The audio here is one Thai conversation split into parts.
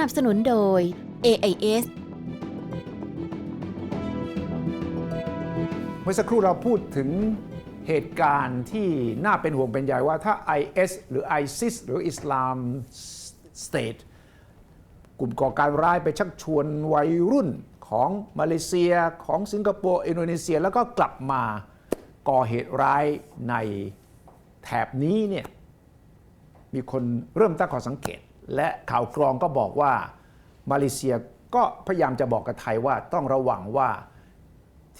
นับสนุนโดย AIS เมื่อสักครู่เราพูดถึงเหตุการณ์ที่น่าเป็นห่วงเป็นใยว่าถ้า IS หรือ ISIS หรือ Islam State กลุ่มก่อการร้ายไปชักชวนวัยรุ่นของมาเลเซียของสิงคโปร์อินโดนีเซียแล้วก็กลับมาก่อเหตุร้ายในแถบนี้เนี่ยมีคนเริ่มตั้งข้อสังเกต และข่าวกรองก็บอกว่ามาเลเซียก็พยายามจะบอกกับไทยว่าต้องระวังว่า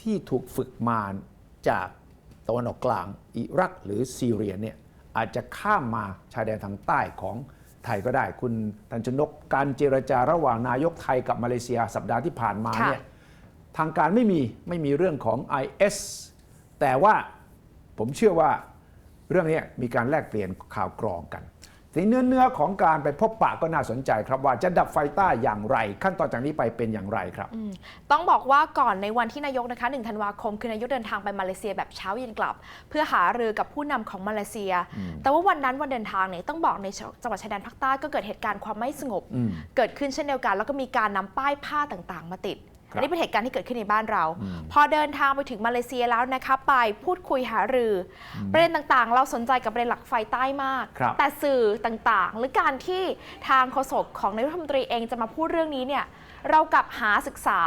ที่ถูกฝึกมาจากตะวันออกกลางอิรักหรือซีเรียเนี่ยอาจจะข้ามมาชายแดนทางใต้ของไทยก็ได้ คุณตันชนกการเจรจาระหว่างนายกไทยกับมาเลเซียสัปดาห์ที่ผ่านมาค่ะเนี่ยทางการไม่มีไม่มีเรื่องของ IS แต่ว่าผมเชื่อว่าเรื่องนี้มีการแลกเปลี่ยนข่าวกรองกัน ทีเนื้อเนื้อของการไปพบปะก็น่าสนใจครับว่าจะดับไฟใต้อย่างไร ขั้นตอนจากนี้ไปเป็นอย่างไรครับ ต้องบอกว่าก่อนในวันที่นายกนะคะ1ธันวาคมคือนายกเดินทางไปมาเลเซียแบบเช้าเย็นกลับ เพื่อหารือกับผู้นำของมาเลเซีย แต่ว่าวันนั้นวันเดินทางเนี่ยต้องบอกในจังหวัดชายแดนภาคใต้ก็เกิดเหตุการณ์ความไม่สงบอืมเกิดขึ้นเช่นเดียวกัน แล้วก็มีการนำป้ายผ้าต่างๆ มาติดครับ อันนี้เป็นเหตุการณ์ที่เกิดขึ้นในบ้านเรา พอเดินทางไปถึงมาเลเซียแล้วนะคะไปพูดคุยหารืออประเด็นต่างๆ เราสนใจกับประเด็นหลักไฟใต้มากครับแต่สื่อต่างๆ หรือการที่ทางโฆษกของนายกรัฐมนตรีเองจะมาพูดเรื่องนี้เนี่ยเรากลับหาศึกษา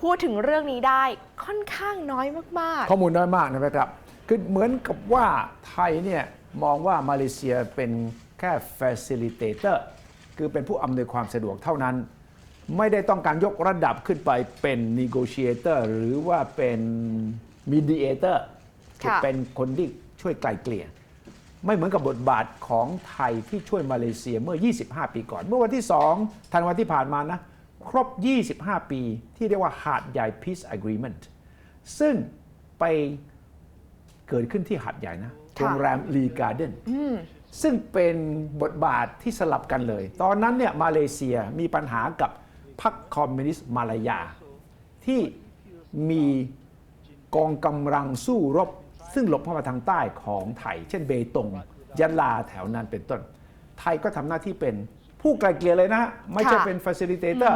พูดถึงเรื่องนี้ได้ค่อนข้างน้อยมากข้อมูลน้อยมากนะครับคือเหมือนกับว่าไทยเนี่ยมองว่ามาเลเซียเป็นแค่ facilitator คือเป็นผู้อำนวยความสะดวกเท่านั้น ไม่ได้ต้องการยกระดับขึ้นไปเป็น negotiator หรือว่าเป็น mediator คือค่ะเป็นคนที่ช่วยไกล่เกลี่ย ไม่เหมือนกับบทบาทของไทยที่ช่วยมาเลเซียเมื่อ 25 ปีก่อน เมื่อวันที่ 2 ธันวาที่ผ่านมานะ ครบ 25 ปีที่เรียกว่าหาดใหญ่ Peace Agreement ซึ่งไปเกิดขึ้นที่หาดใหญ่นะค่ะโรงแรมลีการ์เดนซึ่งเป็นบทบาทที่สลับกันเลย ตอนนั้นเนี่ยมาเลเซียมีปัญหากับ พรรคคอมมิวนิสต์มาลายา ที่มีกองกำลังสู้รบ ซึ่งหลบเข้ามาทางใต้ของไทย เช่นเบตงยะลาแถวนั้นเป็นต้น ไทยก็ทำหน้าที่เป็นผู้ไกลเกลี่ยเลยนะ ไม่ใช่ค่ะเป็น facilitator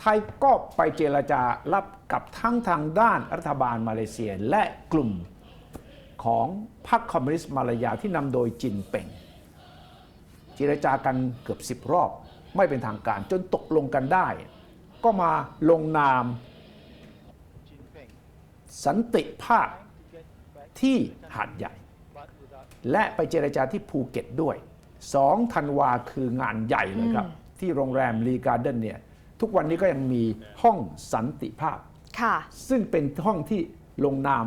ไทยก็ไปเจรจารับกับทั้งทางด้านรัฐบาลมาเลเซียและกลุ่มของพรรคคอมมิวนิสต์มาลายาที่นำโดยจินเป่งเจรจากันเกือบ10รอบ ไม่เป็นทางการจนตกลงกันได้ ก็มาลงนามสันติภาพที่หาดใหญ่ และไปเจรจาที่ภูเก็ตด้วย2ธันวาคืองานใหญ่เลยครับ ที่โรงแรมรีการ์เดนเนี่ยทุกวันนี้ก็ยังมีห้องสันติภาพๆค่ะซึ่งเป็นห้องที่ลงนาม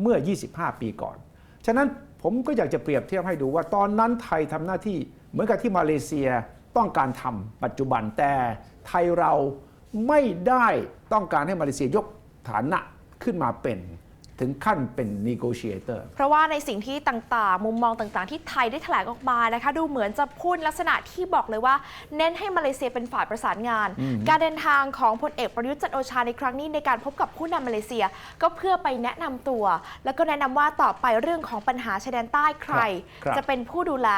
เมื่อ 25 ปีก่อน ฉะนั้นผมก็อยากจะเปรียบเทียบให้ดูว่าตอนนั้นไทยทำหน้าที่เหมือนกับที่มาเลเซีย ต้องการทำปัจจุบันแต่ไทยเราไม่ได้ต้องการให้มาเลเซียยกฐานะขึ้นมาเป็น ถึงขั้นเป็น negotiator เพราะว่าในสิ่งที่ต่างๆ มุมมองต่างๆ ที่ไทยได้แถลงออกมานะคะ ดูเหมือนจะพูดลักษณะที่บอกเลยว่า เน้นให้มาเลเซียเป็นฝ่ายประสานงาน การเดินทางของพลเอกประยุทธ์จันทร์โอชาในครั้งนี้ในการพบกับผู้นำมาเลเซีย ก็เพื่อไปแนะนำตัว แล้วก็แนะนำว่าต่อไปเรื่องของปัญหาชายแดนใต้ใครครับจะเป็นผู้ดูแล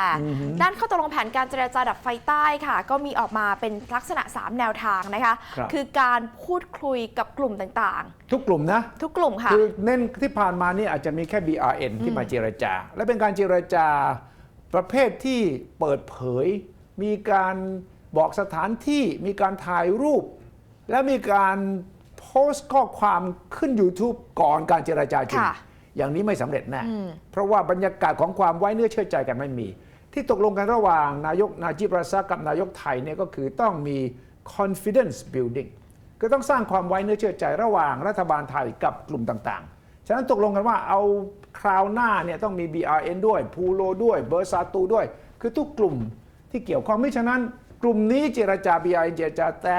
ด้านข้อตกลงแผนการเจรจาดับไฟใต้ค่ะ ก็มีออกมาเป็นลักษณะ 3 แนวทางนะคะครับคือการพูดคุยกับกลุ่มต่างทุกกลุ่มนะๆทุกกลุ่มค่ะคือเน้นที่ผ่านมานี่อาจจะมีแค่ BRN ที่มาเจรจา และเป็นการเจรจาประเภทที่เปิดเผย มีการบอกสถานที่มีการถ่ายรูป และมีการโพสต์ข้อความขึ้น YouTube ก่อนการเจรจาจริง ค่ะอย่างนี้ไม่สำเร็จแน่เพราะว่าบรรยากาศของความไว้เนื้อเชื่อใจกันไม่มี ที่ตกลงกันระหว่างนายกนาจิบราซากกับนายกไทยเนี่ยก็คือต้องมี confidence building ก็ต้องสร้างความไว้เนื้อเชื่อใจระหว่างรัฐบาลไทยกับกลุ่มต่างๆ ฉะนั้นตกลงกันว่าเอาคราวหน้าเนี่ยต้องมี BRN ด้วยพูโลด้วยเบอร์ซาตูด้วย คือทุกกลุ่มที่เกี่ยวข้องไม่ฉะนั้น กลุ่มนี้เจรจา BRN เจรจาแต่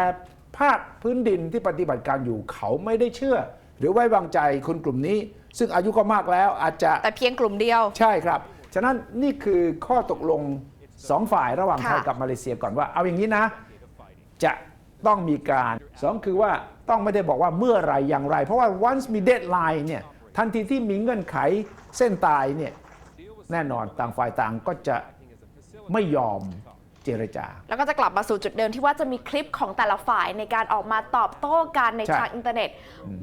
ภาคพื้นดินที่ปฏิบัติการอยู่เขาไม่ได้เชื่อ หรือไว้วางใจคนกลุ่มนี้ ซึ่งอายุก็มากแล้วอาจจะแต่เพียงกลุ่มเดียว ใช่ครับ ฉะนั้นนี่คือข้อตกลงสองฝ่ายระหว่างไทยค่ะ กับมาเลเซียก่อนว่า เอาอย่างนี้นะ จะต้องมีการสองคือว่าต้องไม่ได้บอกว่าเมื่อไหรอย่างไร เพราะว่า once มี deadline เนี่ย ทันทีที่มีเงื่อนไขเส้นตายเนี่ยแน่นอนต่างฝ่ายต่างก็จะไม่ยอมเจรจา แล้วก็จะกลับมาสู่จุดเดิมที่ว่าจะมีคลิปของแต่ละฝ่ายในการออกมาตอบโต้กันในใช่ทางอินเทอร์เน็ต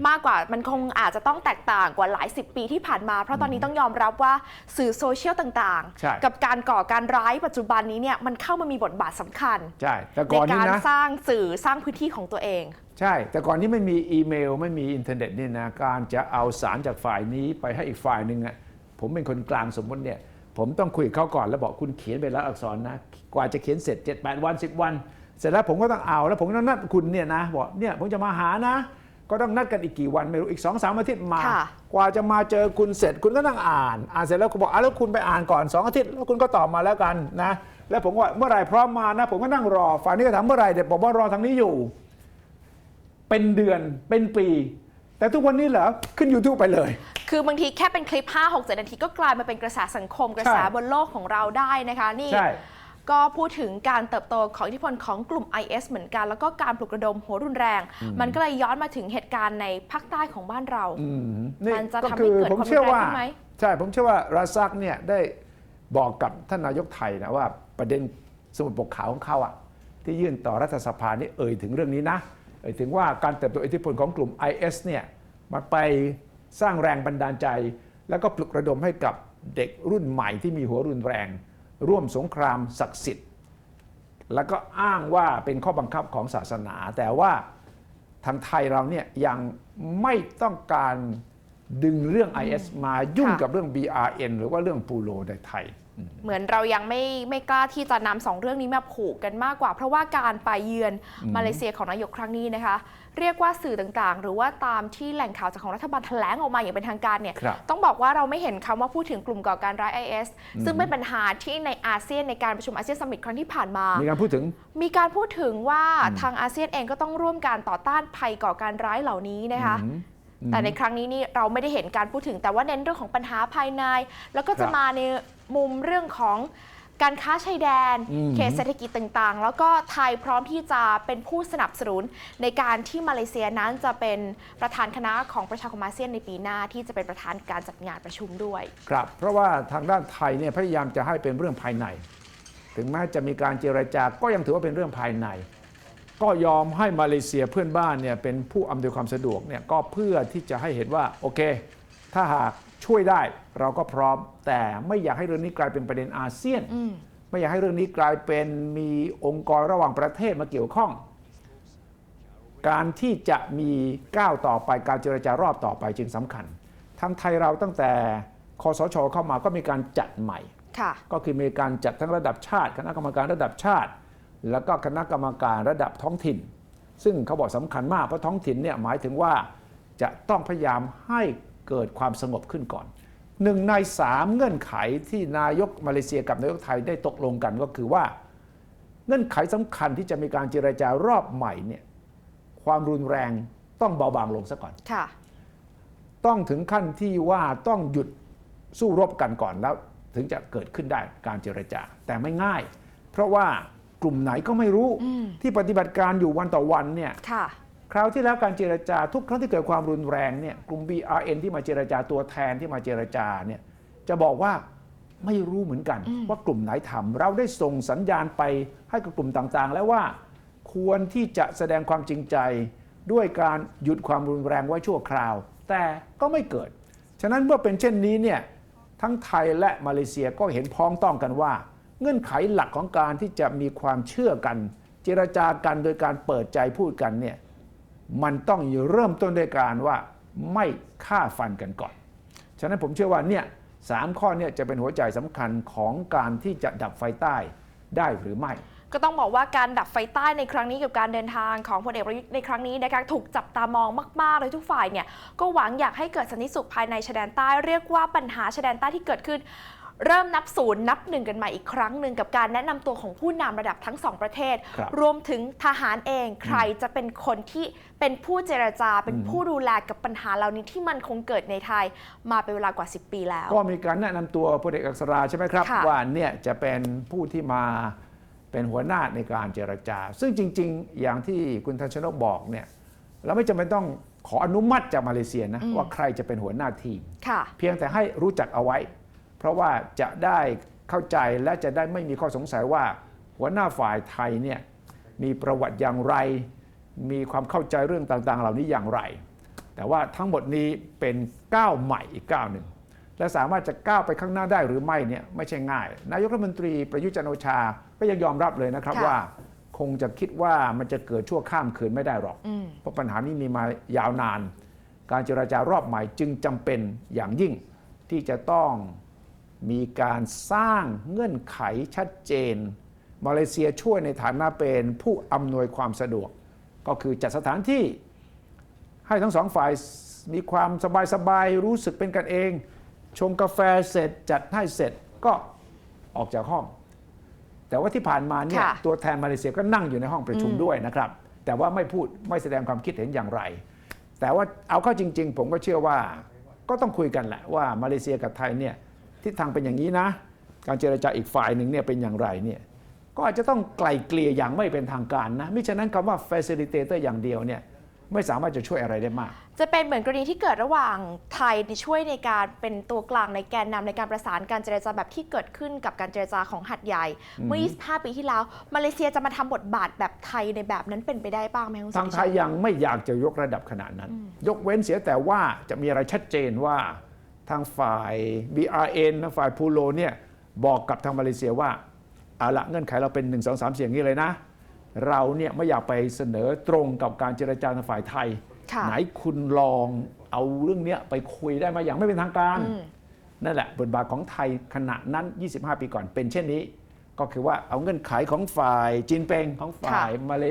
มากกว่ามันคงอาจจะต้องแตกต่างกว่าหลายสิบปีที่ผ่านมา เพราะตอนนี้ต้องยอมรับว่าสื่อโซเชียลต่างใช่ ๆ กับการก่อการร้ายปัจจุบันนี้เนี่ยมันเข้ามามีบทบาทสำคัญ ใช่ แต่ในก่อนนี้การนะ สร้างสื่อสร้างพื้นที่ของตัวเอง ใช่ แต่ก่อนนี้ไม่มีอีเมลไม่มีอินเทอร์เน็ตนี่นะการจะเอาสารจากฝ่ายนี้ไปให้อีกฝ่ายหนึ่งอะผมเป็นคนกลางสมมติเนี่ยผมต้องคุยกับเขาก่อนแล้วบอกคุณเขียนเป็นลายอักษรนะ กว่าจะเขียนเสร็จ 7 8 วัน 10 วัน เสร็จแล้วผมก็ต้องเอาแล้วผมก็ต้องนัดคุณเนี่ยนะบอกเนี่ยผมจะมาหานะ ก็ต้องนัดกันอีกกี่วันไม่รู้อีก2อสามอาทิตย์มาค่ะกว่าจะมาเจอคุณเสร็จคุณก็นั่งอ่าน อ่านเสร็จแล้วคุณบอกอะแล้วคุณไปอ่านก่อน 2 อาทิตย์แล้วคุณก็ตอบมาแล้วกันนะ แล้วผมว่าเมื่อไหร่พร้อมมานะ ผมก็นั่งรอฝ่ายนี้ก็ถามเมื่อไหร่เดี๋ยวบอกว่ารอทางนี้อยู่ เป็นเดือนเป็นปี แต่ทุกวันนี้เหรอขึ้น YouTube ไปเลย คือบางทีแค่เป็นคลิป 5 6 7 นาทีก็กลายมาเป็นกระแสสังคมกระแสใช่บนโลกของเราได้นะคะนี่ ใช่ ก็พูดถึงการเติบโตของอิทธิพลของกลุ่ม IS เหมือนกัน แล้วก็การปลุกระดมหัวรุนแรง มันก็เลยย้อนมาถึงเหตุการณ์ในภาคใต้ของบ้านเรา อืมนี่มันจะก็ทำให้คือเกิดผมความเชื่อว่ารุนแรงขึ้นไหม ใช่ผมเชื่อว่าราซักเนี่ยได้บอกกับท่านนายกไทยนะว่าประเด็นสมุดปกขาวของเขาอะที่ยื่นต่อรัฐสภานี่เอ่ยถึงเรื่องนี้นะเอ่ย ถึงว่าการเติบโตอิทธิพลของกลุ่ม IS เนี่ยมันไปสร้างแรงบันดาลใจ แล้วก็ปลุกระดมให้กับเด็กรุ่นใหม่ที่มีหัวรุนแรง ร่วมสงครามศักดิ์สิทธิ์ แล้วก็อ้างว่าเป็นข้อบังคับของศาสนา แต่ว่าทางไทยเราเนี่ยยังไม่ต้องการดึงเรื่อง IS มายุ่งกับเรื่อง BRN หรือว่าเรื่องปูโรในไทย เหมือนเรายังไม่ไม่กล้าที่จะนำสองเรื่องนี้มาผูกกันมากกว่า เพราะว่าการไปเยือนมาเลเซียของนายกครั้งนี้นะคะ เรียกว่าสื่อต่างๆ หรือว่าตามที่แหล่งข่าวจากของรัฐบาลแถลงออกมาอย่างเป็นทางการเนี่ยครับต้องบอกว่าเราไม่เห็นคำว่าพูดถึงกลุ่มก่อการร้าย IS ซึ่งเป็นปัญหาที่ในอาเซียนในการประชุมอาเซียนสมิตครั้งที่ผ่านมา มีการพูดถึง มีการพูดถึงว่าทางอาเซียนเองก็ต้องร่วมการต่อต้านภัยก่อการร้ายเหล่านี้นะคะอืม แต่ในครั้งนี้นี่เราไม่ได้เห็นการพูดถึง แต่ว่าเน้นเรื่องของปัญหาภายใน แล้วก็จะครับมาในมุมเรื่องของการค้าชายแดนอืมเขตเศรษฐกิจต่างๆ แล้วก็ไทยพร้อมที่จะเป็นผู้สนับสนุน ในการที่มาเลเซียนั้นจะเป็นประธานคณะของประชาคมอาเซียนในปีหน้าที่จะเป็นประธานการจัดงานประชุมด้วย ครับ เพราะว่าทางด้านไทยเนี่ยพยายามจะให้เป็นเรื่องภายใน ถึงแม้จะมีการเจรจาก็ยังถือว่าเป็นเรื่องภายใน ก็ยอมให้มาเลเซียเพื่อนบ้านเนี่ยเป็นผู้อำนวยความสะดวกเนี่ยก็เพื่อที่จะให้เห็นว่าโอเค ถ้าหากช่วยได้เราก็พร้อม แต่ไม่อยากให้เรื่องนี้กลายเป็นประเด็นอาเซียน ไม่อยากให้เรื่องนี้กลายเป็นมีองค์กรระหว่างประเทศมาเกี่ยวข้อง การที่จะมีก้าวต่อไปการเจรจารอบต่อไปจึงสำคัญทางไทยเราตั้งแต่คอสชเข้ามาก็มีการจัดใหม่ค่ะก็คือมีการจัดทั้งระดับชาติ คณะกรรมการระดับชาติ แล้วก็คณะกรรมการระดับท้องถิ่น ซึ่งเขาบอกสำคัญมากเพราะท้องถิ่นเนี่ยหมายถึงว่าจะต้องพยายามให้เกิดความสงบขึ้นก่อนหนึ่งในสามเงื่อนไขที่นายกมาเลเซียกับนายกไทยได้ตกลงกันก็คือว่า เงื่อนไขสำคัญที่จะมีการเจรจารอบใหม่เนี่ยความรุนแรงต้องเบาบางลงซะก่อนค่ะ ต้องถึงขั้นที่ว่าต้องหยุดสู้รบกันก่อนแล้ว ถึงจะเกิดขึ้นได้การเจรจา แต่ไม่ง่าย เพราะว่า กลุ่มไหนก็ไม่รู้ที่ปฏิบัติการอยู่วันต่อวันเนี่ยค่ะคราวที่แล้วการเจรจาทุกครั้งที่เกิดความรุนแรงเนี่ยกลุ่ม BRN ที่มาเจรจาตัวแทนที่มาเจรจาเนี่ยจะบอกว่าไม่รู้เหมือนกัน ว่ากลุ่มไหนทำเราได้ส่งสัญญาณไปให้กับกลุ่มต่างๆ แล้วว่าควรที่จะแสดงความจริงใจ ด้วยการหยุดความรุนแรงไว้ชั่วคราว แต่ก็ไม่เกิด ฉะนั้นเมื่อเป็นเช่นนี้เนี่ยทั้งไทยและมาเลเซียก็เห็นพ้องต้องกันว่า เงื่อนไขหลักของการที่จะมีความเชื่อกัน เจรจากันโดยการเปิดใจพูดกันเนี่ยมันต้องเริ่มต้นด้วยการว่าไม่ฆ่าฟันกันก่อน ฉะนั้นผมเชื่อว่าเนี่ยสามข้อเนี่ยจะเป็นหัวใจสำคัญของการที่จะดับไฟใต้ได้หรือไม่ก็ต้องบอกว่าการดับไฟใต้ในครั้งนี้กับการเดินทางของพลเอกประยุทธ์ในครั้งนี้นะคะถูกจับตามองมากๆเลยทุกฝ่ายเนี่ยก็หวังอยากให้เกิดสันติสุขภายในชายแดนใต้เรียกว่าปัญหาชายแดนใต้ที่เกิดขึ้น เริ่มนับศูนย์นับหนึ่งกันใหม่อีกครั้งหนึ่งกับการแนะนำตัวของผู้นำระดับทั้งสองประเทศครับรวมถึงทหารเองใครจะเป็นคนที่เป็นผู้เจรจา เป็นผู้ดูแลกับปัญหาเหล่านี้ที่มันคงเกิดในไทยมาเป็นเวลากว่า 10 ปีแล้ว ก็มีการแนะนำตัวพลเอกอักษราใช่ไหมครับค่ะว่าเนี่ยจะเป็นผู้ที่มาเป็นหัวหน้าในการเจรจา ซึ่งจริง ๆ อย่างที่คุณทันชนกบอกเนี่ยเราไม่จำเป็นต้องขออนุมัติจากมาเลเซียนะว่าใครจะเป็นหัวหน้าทีมค่ะเพียงแต่ให้รู้จักเอาไว้ เพราะว่าจะได้เข้าใจและจะได้ไม่มีข้อสงสัยว่า หัวหน้าฝ่ายไทยเนี่ยมีประวัติอย่างไร มีความเข้าใจเรื่องต่างๆ เหล่านี้อย่างไร แต่ว่าทั้งหมดนี้เป็นก้าวใหม่อีกก้าวหนึ่งและสามารถจะก้าวไปข้างหน้าได้หรือไม่เนี่ยไม่ใช่ง่าย นายกรัฐมนตรีประยุทธ์จันทร์โอชาก็ยังยอมรับเลยนะครับค่ะว่า คงจะคิดว่ามันจะเกิดชั่วข้ามคืนไม่ได้หรอกอืมเพราะปัญหานี้มีมายาวนาน การเจรจารอบใหม่จึงจำเป็นอย่างยิ่งที่จะต้อง มีการสร้างเงื่อนไขชัดเจน มาเลเซียช่วยในฐานะเป็นผู้อำนวยความสะดวก ก็คือจัดสถานที่ให้ทั้งสองฝ่ายมีความสบายๆรู้สึกเป็นกันเอง ชงกาแฟเสร็จจัดให้เสร็จก็ออกจากห้อง แต่ว่าที่ผ่านมาเนี่ยค่ะตัวแทนมาเลเซียก็นั่งอยู่ในห้องประชุมด้วยนะครับ แต่ว่าไม่พูดไม่แสดงความคิดเห็นอย่างไร แต่ว่าเอาเข้าจริง ๆ ผมก็เชื่อว่าก็ต้องคุยกันแหละว่ามาเลเซียกับไทยเนี่ย ทิศทางเป็นอย่างนี้นะ การเจรจาอีกฝ่ายหนึ่งเนี่ยเป็นอย่างไรเนี่ยก็อาจจะต้องไกลเกลี่ยอย่างไม่เป็นทางการนะมิฉะนั้นคำว่า facilitator อย่างเดียวเนี่ยไม่สามารถจะช่วยอะไรได้มาก จะเป็นเหมือนกรณีที่เกิดระหว่างไทยที่ช่วยในการเป็นตัวกลางในแกนนำในการประสานการเจรจาแบบที่เกิดขึ้นกับการเจรจาของหัดใหญ่ เมื่อ 25 ปีที่แล้ว มาเลเซียจะมาทำบทบาทแบบไทยในแบบนั้นเป็นไปได้บ้างไหมคุณสุทางธิไทชัยยยังไม่อยากจะยกระดับขนาดนั้น ยกเว้นเสียแต่ว่าจะมีอะไรชัดเจนว่า ทางฝ่าย BRN นะฝ่ายพูโลเนี่ยบอกกับทางมาเลเซียว่าเอาละเงื่อนไขเราเป็น 1 2 3เสียางนี้เลยนะ เราเนี่ยไม่อยากไปเสนอตรงกับการเจรจาทางฝ่ายไทยค่ะไหนคุณลองเอาเรื่องเนี้ยไปคุยได้ไหมาอย่างไม่เป็นทางการอืมนั่นแหละบทบาทของไทยขณะนั้น 25 ปีก่อนเป็นเช่นนี้ ก็คือว่าเอาเงื่อนไขของฝ่ายจีนเปงของฝ่ายมาเล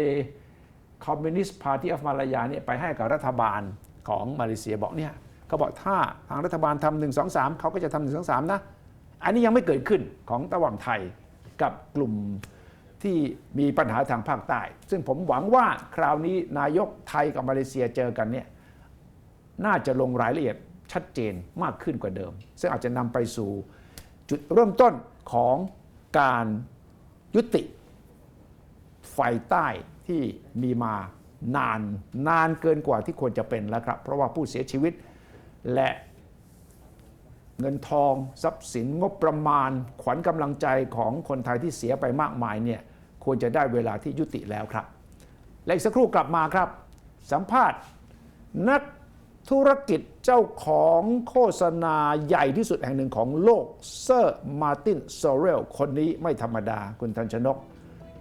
คอมมิวนิสต์พาร์ตี้ออฟมาลายาเนี่ยไปให้กับรัฐบาลของมาเลเซียบอกเนี่ย เขาบอกถ้าทางรัฐบาลทำหนึ่งสองสามเขาก็จะทำหนึ่งสองสามนะ อันนี้ยังไม่เกิดขึ้นของระหว่างไทยกับกลุ่มที่มีปัญหาทางภาคใต้ ซึ่งผมหวังว่าคราวนี้นายกไทยกับมาเลเซียเจอกันเนี่ยน่าจะลงรายละเอียดชัดเจนมากขึ้นกว่าเดิม ซึ่งอาจจะนำไปสู่จุดเริ่มต้นของการยุติไฟใต้ที่มีมานานนานเกินกว่าที่ควรจะเป็นแล้วครับ เพราะว่าผู้เสียชีวิต และเงินทองทรัพย์สินงบประมาณ ขวัญกำลังใจของคนไทยที่เสียไปมากมายเนี่ยควรจะได้เวลาที่ยุติแล้วครับ และอีกสักครู่กลับมาครับ สัมภาษณ์ นักธุรกิจเจ้าของโฆษณาใหญ่ที่สุดแห่งหนึ่งของโลกเซอร์มาร์ตินโซเรลคนนี้ไม่ธรรมดาคุณทันชนก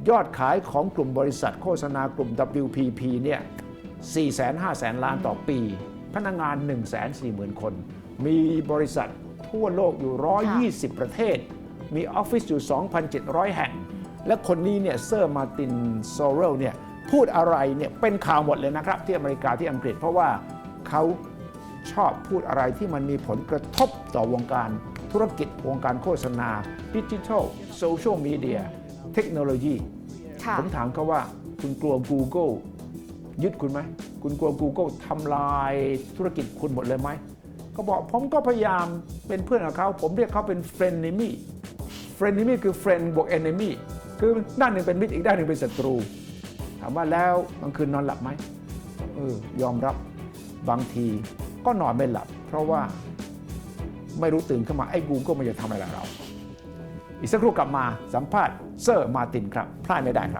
ยอดขายของกลุ่มบริษัทโฆษณากลุ่ม WPP เนี่ย4 5แสนล้านต่อปี พนักงาน 1 4 0 0 0 0 คน มีบริษัททั่วโลกอยู่ 120 ประเทศ มีออฟฟิศอยู่ 2,700 แห่ง และคนนี้เนี่ยเซอร์มาร์ตินโซเรลเนี่ยพูดอะไรเนี่ยเป็นข่าวหมดเลยนะครับ ที่อเมริกาที่อังกฤษ เพราะว่าเขาชอบพูดอะไรที่มันมีผลกระทบต่อวงการธุรกิจวงการโฆษณา ดิจิทัลโซเชียลมีเดีย เทคโนโลยีค่ะผมถามเขาว่า คุณกลัว Google ยึดคุณไหม คุณกลัว Google ทำลายธุรกิจคุณหมดเลยไหมเขาบอกผมก็พยายามเป็นเพื่อนกับเขา ผมเรียกเขาเป็น friendemy friendemy คือ friend บวก enemy คือด้านหนึ่งเป็นมิตรอีกด้านหนึ่งเป็นศัตรู ถามว่าแล้วกลางคืนนอนหลับไหมเออยอมรับบางทีก็นอนไม่หลับ เพราะว่าไม่รู้ตื่นขึ้นมาไอ้กูก็มันจะทำอะไรเรา อีกสักครู่กลับมาสัมภาษณ์เซอร์มาตินครับ พลาดไม่ได้ครับ